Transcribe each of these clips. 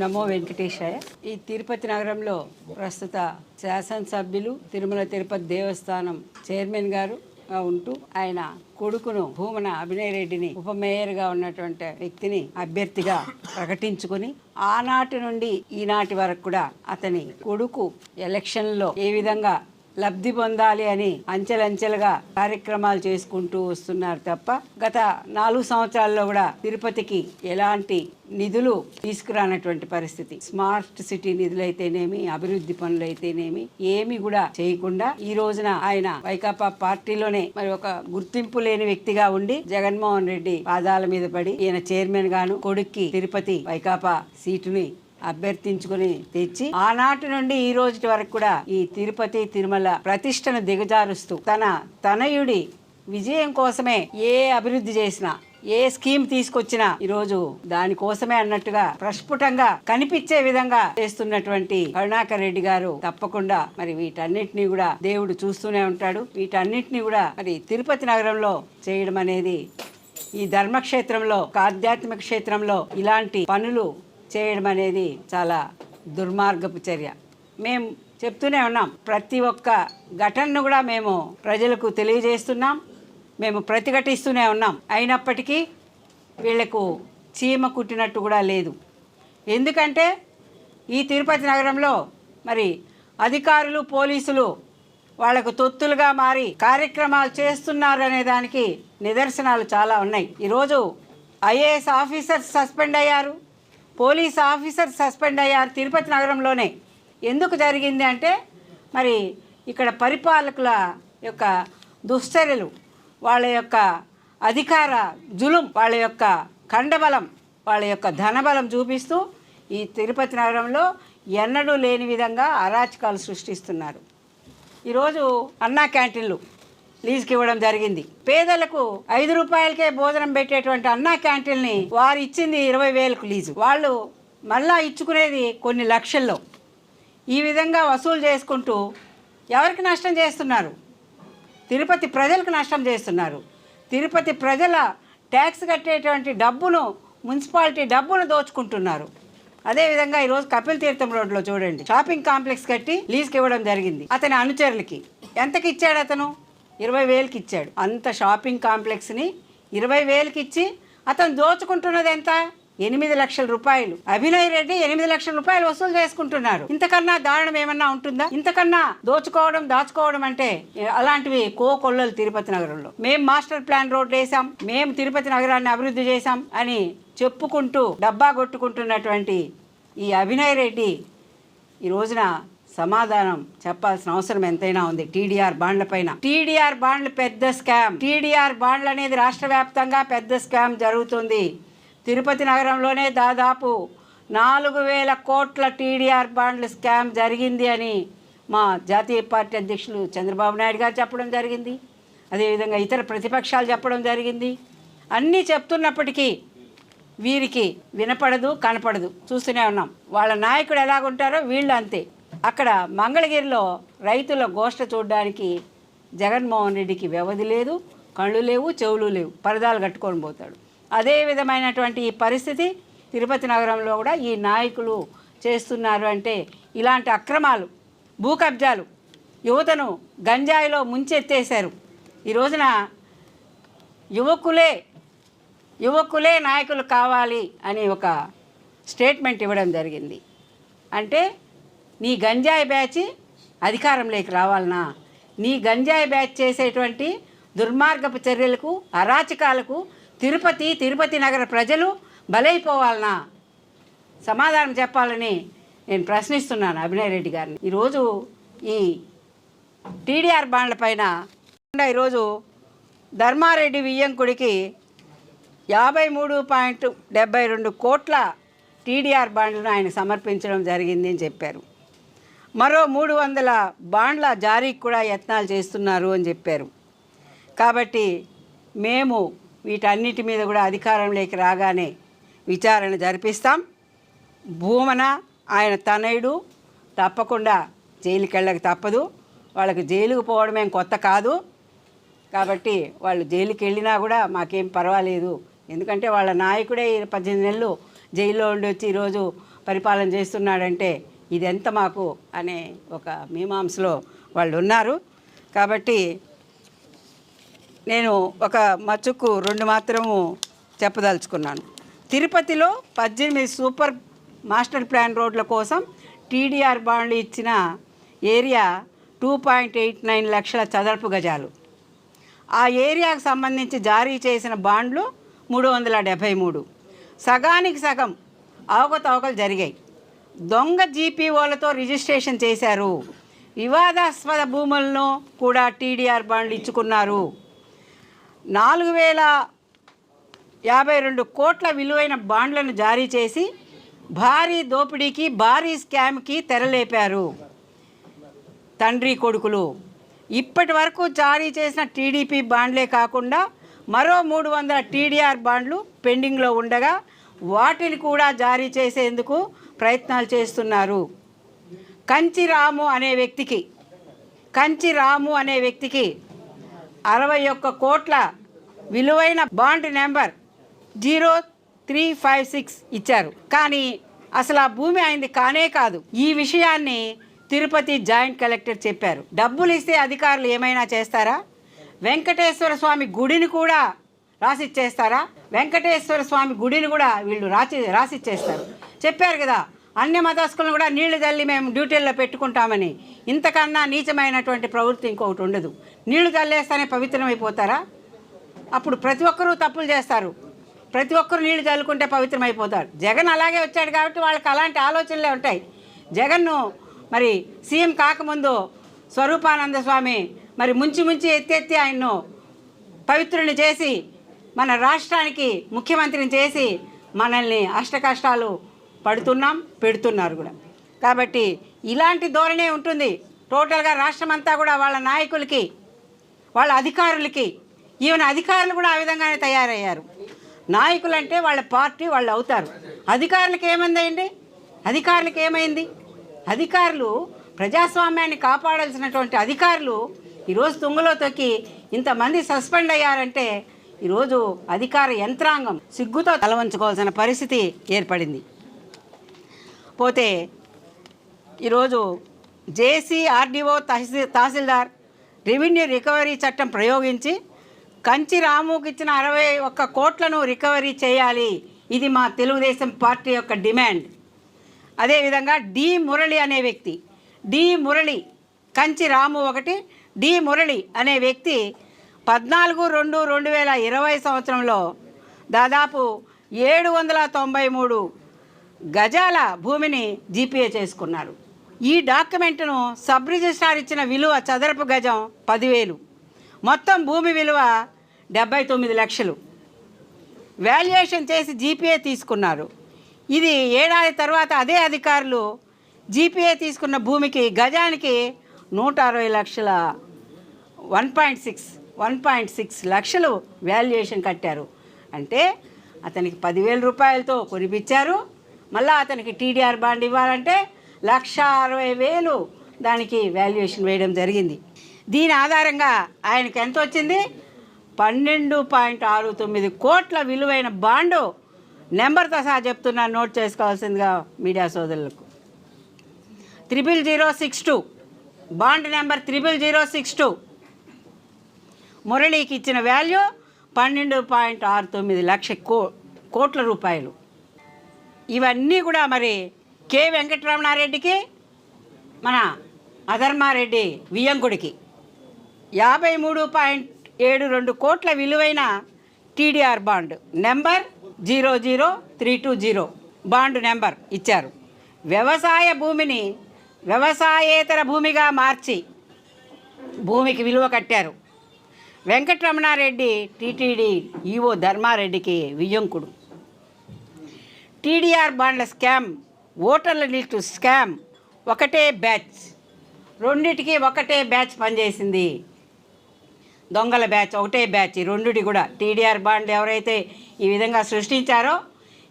నమో వెంకటేశాయ. ఈ తిరుపతి నగరంలో ప్రస్తుత శాసనసభ్యులు తిరుమల తిరుపతి దేవస్థానం చైర్మన్ గారు ఉంటూ ఆయన కొడుకును భూమన అభినయ్ రెడ్డిని ఉప మేయర్గా ఉన్నటువంటి వ్యక్తిని అభ్యర్థిగా ప్రకటించుకుని ఆనాటి నుండి ఈనాటి వరకు కూడా అతని కొడుకు ఎలక్షన్లో ఏ విధంగా లబ్ధి పొందాలి అని అంచెలంచెలుగా కార్యక్రమాలు చేసుకుంటూ వస్తున్నారు తప్ప గత నాలుగు సంవత్సరాల్లో కూడా తిరుపతికి ఎలాంటి నిధులు తీసుకురానటువంటి పరిస్థితి. స్మార్ట్ సిటీ నిధులైతేనేమి అభివృద్ధి పనులైతేనేమి ఏమి కూడా చేయకుండా ఈ రోజున ఆయన వైకాపా పార్టీలోనే మరి ఒక గుర్తింపు లేని వ్యక్తిగా ఉండి జగన్మోహన్ రెడ్డి పాదాల మీద పడి ఈయన చైర్మన్ గాను కొడుక్కి తిరుపతి వైకాపా సీటుని అభ్యర్థించుకుని తెచ్చి ఆనాటి నుండి ఈ రోజు వరకు కూడా ఈ తిరుపతి తిరుమల ప్రతిష్టను దిగజారుస్తూ తన తనయుడి విజయం కోసమే ఏ అభివృద్ధి చేసినా ఏ స్కీమ్ తీసుకొచ్చినా ఈరోజు దానికోసమే అన్నట్టుగా ప్రస్ఫుటంగా కనిపించే విధంగా చేస్తున్నటువంటి కరుణాకర్ రెడ్డి గారు తప్పకుండా మరి వీటన్నిటిని కూడా దేవుడు చూస్తూనే ఉంటాడు. వీటన్నిటిని కూడా మరి తిరుపతి నగరంలో చేయడం అనేది ఈ ధర్మక్షేత్రంలో ఒక ఆధ్యాత్మిక క్షేత్రంలో ఇలాంటి పనులు చేయడం అనేది చాలా దుర్మార్గపు చర్య. మేము చెప్తూనే ఉన్నాం ప్రతి ఒక్క ఘటనను కూడా మేము ప్రజలకు తెలియజేస్తున్నాం మేము ప్రతిఘటిస్తూనే ఉన్నాం. అయినప్పటికీ వీళ్ళకు చీమ కుట్టినట్టు కూడా లేదు. ఎందుకంటే ఈ తిరుపతి నగరంలో మరి అధికారులు పోలీసులు వాళ్ళకు తొత్తులుగా మారి కార్యక్రమాలు చేస్తున్నారు అనే దానికి నిదర్శనాలు చాలా ఉన్నాయి. ఈరోజు ఐఏఎస్ ఆఫీసర్స్ సస్పెండ్ అయ్యారు. పోలీస్ ఆఫీసర్ సస్పెండ్ అయ్యారు తిరుపతి నగరంలోనే. ఎందుకు జరిగింది అంటే మరి ఇక్కడ పరిపాలకుల యొక్క దుశ్చర్యలు వాళ్ళ యొక్క అధికార జులుం వాళ్ళ యొక్క కండబలం వాళ్ళ యొక్క ధనబలం చూపిస్తూ ఈ తిరుపతి నగరంలో ఎన్నడూ లేని విధంగా అరాచకాలు సృష్టిస్తున్నారు. ఈరోజు అన్నా క్యాంటీన్లు లీజుకి ఇవ్వడం జరిగింది. పేదలకు ఐదు రూపాయలకే భోజనం పెట్టేటువంటి అన్నా క్యాంటీన్ని వారు ఇచ్చింది ఇరవై వేలకు లీజు. వాళ్ళు మళ్ళా ఇచ్చుకునేది కొన్ని లక్షల్లో. ఈ విధంగా వసూలు చేసుకుంటూ ఎవరికి నష్టం చేస్తున్నారు? తిరుపతి ప్రజలకు నష్టం చేస్తున్నారు. తిరుపతి ప్రజల ట్యాక్స్ కట్టేటువంటి డబ్బును మున్సిపాలిటీ డబ్బును దోచుకుంటున్నారు. అదేవిధంగా ఈరోజు కపిల్ తీర్థం రోడ్లో చూడండి. షాపింగ్ కాంప్లెక్స్ కట్టి లీజ్కి ఇవ్వడం జరిగింది. అతని అనుచరులకి. ఎంతకి ఇచ్చాడు అతను? ఇరవై వేలకి ఇచ్చాడు అంత షాపింగ్ కాంప్లెక్స్ని ఇరవై వేలకి ఇచ్చి అతను దోచుకుంటున్నది ఎంత? ఎనిమిది లక్షల రూపాయలు. అభినయ్ రెడ్డి ఎనిమిది లక్షల రూపాయలు వసూలు చేసుకుంటున్నారు ఇంతకన్నా దారుణం ఏమన్నా ఉంటుందా? ఇంతకన్నా దోచుకోవడం దాచుకోవడం అంటే అలాంటివి కోకొల్లలు తిరుపతి నగరంలో. మేము మాస్టర్ ప్లాన్ రోడ్డు వేసాం మేము తిరుపతి నగరాన్ని అభివృద్ధి చేశాం అని చెప్పుకుంటూ డబ్బా కొట్టుకుంటున్నటువంటి ఈ అభినయ్ రెడ్డి ఈ రోజున సమాధానం చెప్పాల్సిన అవసరం ఎంతైనా ఉంది. టీడీఆర్ బాండ్ల పైన. టీడీఆర్ బాండ్లు పెద్ద స్కామ్. టీడీఆర్ బాండ్లు అనేది రాష్ట్ర వ్యాప్తంగా పెద్ద స్కామ్ జరుగుతుంది. తిరుపతి నగరంలోనే దాదాపు నాలుగు వేల కోట్ల టీడీఆర్ బాండ్ల స్కామ్ జరిగింది అని మా జాతీయ పార్టీ అధ్యక్షులు చంద్రబాబు నాయుడు గారు చెప్పడం జరిగింది. అదేవిధంగా ఇతర ప్రతిపక్షాలు చెప్పడం జరిగింది. అన్నీ చెప్తున్నప్పటికీ వీరికి వినపడదు కనపడదు. చూస్తూనే ఉన్నాం. వాళ్ళ నాయకుడు ఎలాగుంటారో వీళ్ళు అంతే. అక్కడ మంగళగిరిలో రైతుల గోష్ఠ చూడడానికి జగన్మోహన్ రెడ్డికి వ్యవధి లేదు కళ్ళు లేవు చెవులు లేవు పరదాలు కట్టుకొని పోతాడు. అదే విధమైనటువంటి ఈ పరిస్థితి తిరుపతి నగరంలో కూడా ఈ నాయకులు చేస్తున్నారు అంటే ఇలాంటి అక్రమాలు భూ కబ్జాలు యువతను గంజాయిలో ముంచెత్తేశారు. ఈ రోజున యువకులే యువకులే నాయకులు కావాలి అని ఒక స్టేట్మెంట్ ఇవ్వడం జరిగింది. అంటే నీ గంజాయి బ్యాచ్ అధికారంలోకి రావాలనా? నీ గంజాయి బ్యాచ్ చేసేటువంటి దుర్మార్గపు చర్యలకు అరాచకాలకు తిరుపతి తిరుపతి నగర ప్రజలు బలైపోవాలనా? సమాధానం చెప్పాలని నేను ప్రశ్నిస్తున్నాను అభినయ్ రెడ్డి గారిని. ఈరోజు ఈ టీడీఆర్ బాండ్ల పైన ఈరోజు ధర్మారెడ్డి వియ్యంకుడికి యాభై మూడు పాయింట్ డెబ్బై రెండు కోట్ల టీడీఆర్ బాండ్లను ఆయన సమర్పించడం జరిగింది అని చెప్పారు. మరో మూడు వందల బాండ్ల జారీకి కూడా యత్నాలు చేస్తున్నారు అని చెప్పారు. కాబట్టి మేము వీటన్నిటి మీద కూడా అధికారంలోకి రాగానే విచారణ జరిపిస్తాం. భూమన ఆయన తనయుడు తప్పకుండా జైలుకి వెళ్ళక తప్పదు. వాళ్ళకి జైలుకు పోవడమేం కొత్త కాదు. కాబట్టి వాళ్ళు జైలుకి వెళ్ళినా కూడా మాకేం పర్వాలేదు. ఎందుకంటే వాళ్ళ నాయకుడే పద్దెనిమిది నెలలు జైల్లో ఉండి వచ్చి ఈరోజు పరిపాలన చేస్తున్నాడంటే ఇది ఎంత మాకు అనే ఒక మీమాంసలో వాళ్ళు ఉన్నారు కాబట్టి నేను ఒక మచ్చుకు రెండు మాత్రము చెప్పదలుచుకున్నాను. తిరుపతిలో పద్దెనిమిది సూపర్ మాస్టర్ ప్లాన్ రోడ్ల కోసం టీడీఆర్ బాండ్లు ఇచ్చిన area two point eight nine లక్షల చదరపు గజాలు. ఆ ఏరియాకు సంబంధించి జారీ చేసిన బాండ్లు మూడు వందల డెబ్భై మూడు. సగానికి సగం అవకతవకలు జరిగాయి. దొంగ జీపీఓలతో రిజిస్ట్రేషన్ చేశారు. వివాదాస్పద భూములను కూడా టీడీఆర్ బాండ్లు ఇచ్చుకున్నారు నాలుగు వేల యాభై రెండు కోట్ల విలువైన బాండ్లను జారీ చేసి భారీ దోపిడీకి భారీ స్కామ్కి తెరలేపారు. తండ్రి కొడుకులు. ఇప్పటి వరకు జారీ చేసిన టీడీపీ బాండ్లే కాకుండా మరో మూడు వందల టీడీఆర్ బాండ్లు పెండింగ్లో ఉండగా వాటిని కూడా జారీ చేసేందుకు ప్రయత్నాలు చేస్తున్నారు. కంచి రాము అనే వ్యక్తికి కంచి రాము అనే వ్యక్తికి అరవై ఒక్క కోట్ల విలువైన bond number zero three five six ఇచ్చారు. కానీ అసలు ఆ భూమి అయింది కానే కాదు. ఈ విషయాన్ని తిరుపతి జాయింట్ కలెక్టర్ చెప్పారు. డబ్బులు ఇస్తే అధికారులు ఏమైనా చేస్తారా? వెంకటేశ్వర స్వామి గుడిని కూడా రాసిచ్చేస్తారా? వెంకటేశ్వర స్వామి గుడిని కూడా వీళ్ళు రాసి రాసిచ్చేస్తారు. చెప్పారు కదా అన్ని మతస్థులను కూడా నీళ్ళు చల్లి మేము డ్యూటీల్లో పెట్టుకుంటామని. ఇంతకన్నా నీచమైనటువంటి ప్రవృత్తి ఇంకొకటి ఉండదు. నీళ్ళు చల్లేస్తేనే పవిత్రమైపోతారా? అప్పుడు ప్రతి ఒక్కరూ తప్పులు చేస్తారు. ప్రతి ఒక్కరు నీళ్ళు చల్లుకుంటే పవిత్రమైపోతారు. జగన్ అలాగే వచ్చాడు కాబట్టి వాళ్ళకి అలాంటి ఆలోచనలే ఉంటాయి. జగన్ను మరి సీఎం కాకముందు స్వరూపానంద స్వామి మరి ముంచి ముంచి ఎత్తెత్తి ఆయన్ను పవిత్రుని చేసి మన రాష్ట్రానికి ముఖ్యమంత్రిని చేసి మనల్ని అష్ట కష్టాలు పడుతున్నాం పెడుతున్నారు కూడా. కాబట్టి ఇలాంటి ధోరణే ఉంటుంది. టోటల్గా రాష్ట్రం అంతా కూడా వాళ్ళ నాయకులకి వాళ్ళ అధికారులకి ఈవెన్ అధికారులు కూడా ఆ విధంగానే తయారయ్యారు. నాయకులు అంటే వాళ్ళ పార్టీ వాళ్ళు అవుతారు. అధికారులకు ఏమైందండి అధికారులకు ఏమైంది? అధికారులు ప్రజాస్వామ్యాన్ని కాపాడాల్సినటువంటి అధికారులు ఈరోజు తుంగలో తొక్కి ఇంతమంది సస్పెండ్ అయ్యారంటే ఈరోజు అధికార యంత్రాంగం సిగ్గుతో తలవంచుకోవాల్సిన పరిస్థితి ఏర్పడింది. పోతే ఈరోజు జేసీ ఆర్డీఓ తహసీ తహసీల్దార్ రెవెన్యూ రికవరీ చట్టం ప్రయోగించి కంచి రాముకి ఇచ్చిన అరవై ఒక్క కోట్లను రికవరీ చేయాలి. ఇది మా తెలుగుదేశం పార్టీ యొక్క డిమాండ్. అదేవిధంగా డి మురళి అనే వ్యక్తి డి మురళి కంచి రాము ఒకటి డి మురళి అనే వ్యక్తి పద్నాలుగు రెండు రెండు వేల ఇరవై సంవత్సరంలో దాదాపు ఏడు వందల తొంభై మూడు గజాల భూమిని జీపీఏ చేసుకున్నారు. ఈ డాక్యుమెంట్ను సబ్ రిజిస్ట్రార్ ఇచ్చిన విలువ చదరపు గజం పదివేలు. మొత్తం భూమి విలువ డెబ్బై తొమ్మిది లక్షలు. వాల్యుయేషన్ చేసి జీపీఏ తీసుకున్నారు. ఇది ఏడాది తర్వాత అదే అధికారులు జీపీఏ తీసుకున్న భూమికి గజానికి నూట అరవై లక్షల one point six one point six లక్షలు వాల్యుయేషన్ కట్టారు. అంటే అతనికి పదివేల రూపాయలతో కొనిపించారు. మళ్ళీ అతనికి టీడీఆర్ బాండ్ ఇవ్వాలంటే లక్ష అరవై వేలు దానికి వాల్యుయేషన్ వేయడం జరిగింది. దీని ఆధారంగా ఆయనకు ఎంత వచ్చింది? పన్నెండు పాయింట్ ఆరు తొమ్మిది కోట్ల విలువైన బాండు. నెంబర్తో సహా చెప్తున్నాను నోట్ చేసుకోవాల్సిందిగా మీడియా సోదరులకు. Triple zero six two. Bond number triple zero six two. మురళీకి ఇచ్చిన వాల్యూ పన్నెండు పాయింట్ ఆరు తొమ్మిది లక్ష కో కోట్ల రూపాయలు. ఇవన్నీ కూడా మరి కె వెంకటరమణారెడ్డికి మన అధర్మారెడ్డి వియ్యంకుడికి యాభై మూడు పాయింట్ ఏడు రెండు కోట్ల విలువైన TDR bond. Number zero zero three two zero bond number ఇచ్చారు. వ్యవసాయ భూమిని వ్యవసాయేతర భూమిగా మార్చి భూమికి విలువ కట్టారు. వెంకటరమణారెడ్డి టీటీడీ ఈవో ధర్మారెడ్డికి వియ్యంకుడు. టీడీఆర్ బాండ్ల స్కామ్ ఓటర్ల లిస్టు స్కామ్ ఒకటే బ్యాచ్. రెండిటికి ఒకటే బ్యాచ్ పనిచేసింది. దొంగల బ్యాచ్ ఒకటే బ్యాచ్. ఈ రెండుటి కూడా టీడీఆర్ బాండ్లు ఎవరైతే ఈ విధంగా సృష్టించారో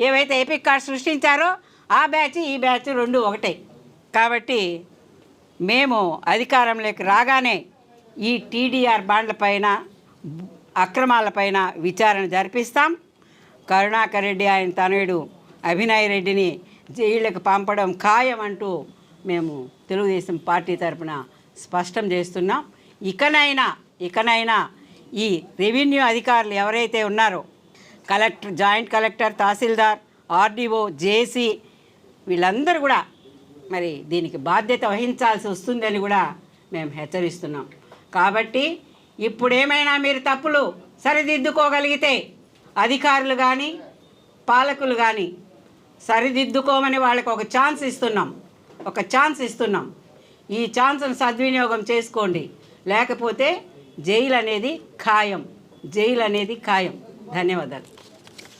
ఏవైతే ఎపిక్ కార్డ్ సృష్టించారో ఆ బ్యాచ్ ఈ బ్యాచ్ రెండు ఒకటే. కాబట్టి మేము అధికారంలోకి రాగానే ఈ టీడీఆర్ బాండ్ల పైన అక్రమాలపైన విచారణ జరిపిస్తాం. కరుణాకర్ రెడ్డి ఆయన తనయుడు అభినయ్ రెడ్డిని జైళ్ళకి పంపడం ఖాయం అంటూ మేము తెలుగుదేశం పార్టీ తరపున స్పష్టం చేస్తున్నాం. ఇకనైనా ఇకనైనా ఈ రెవెన్యూ అధికారులు ఎవరైతే ఉన్నారో collector joint collector tahsildar RDO JC వీళ్ళందరూ కూడా మరి దీనికి బాధ్యత వహించాల్సి వస్తుందని కూడా మేము హెచ్చరిస్తున్నాం. కాబట్టి ఇప్పుడేమైనా మీరు తప్పులు సరిదిద్దుకోగలిగితే అధికారులు కానీ పాలకులు కానీ సరిదిద్దుకోమని వాళ్ళకి ఒక ఛాన్స్ ఇస్తున్నాం. ఒక ఛాన్స్ ఇస్తున్నాం. ఈ ఛాన్స్ను సద్వినియోగం చేసుకోండి. లేకపోతే జైలు అనేది ఖాయం. జైలు అనేది ఖాయం. ధన్యవాదాలు.